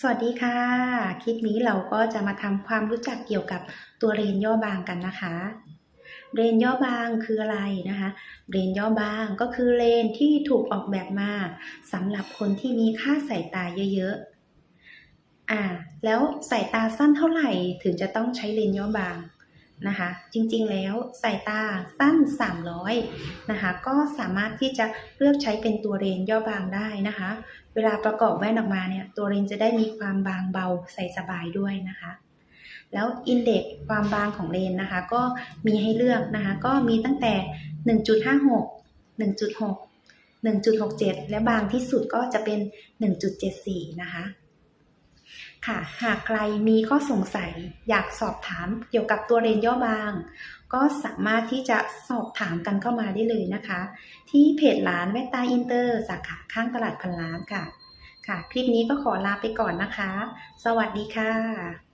สวัสดีค่ะ คลิปนี้เราก็จะมาทำความรู้จักเกี่ยวกับตัวเรนย่อบางกันนะคะ เรนย่อบางคืออะไรนะคะ เรนย่อบางก็คือเลนที่ถูกออกแบบมาสำหรับคนที่มีค่าสายตาเยอะๆ อ่า แล้วสายตาสั้นเท่าไหร่ถึงจะต้องใช้เลนย่อบาง นะคะ จริงๆแล้วสายตาสั้น 300 นะคะ ก็สามารถที่จะเลือกใช้เป็นตัวเรนย่อบางได้นะคะ เวลาประกอบแว่นออกมาเนี่ยตัวเลนจะได้มีความบางเบาใส่สบายด้วยนะคะแล้วอินเด็กความบางของเลนนะคะ ก็มีให้เลือกนะคะ ก็มีตั้งแต่ 1.56 1.6 1.67 และบางที่สุดก็จะเป็น 1.74 นะคะ ค่ะ หากใครมีข้อสงสัยอยากสอบถามเกี่ยวกับตัวเรนย่อบาง ก็สามารถที่จะสอบถามกันเข้ามาได้เลยนะคะ ที่เพจร้านแวตตาอินเตอร์สาขาข้างตลาดพันล้านค่ะ ค่ะ คลิปนี้ก็ขอลาไปก่อนนะคะ สวัสดีค่ะ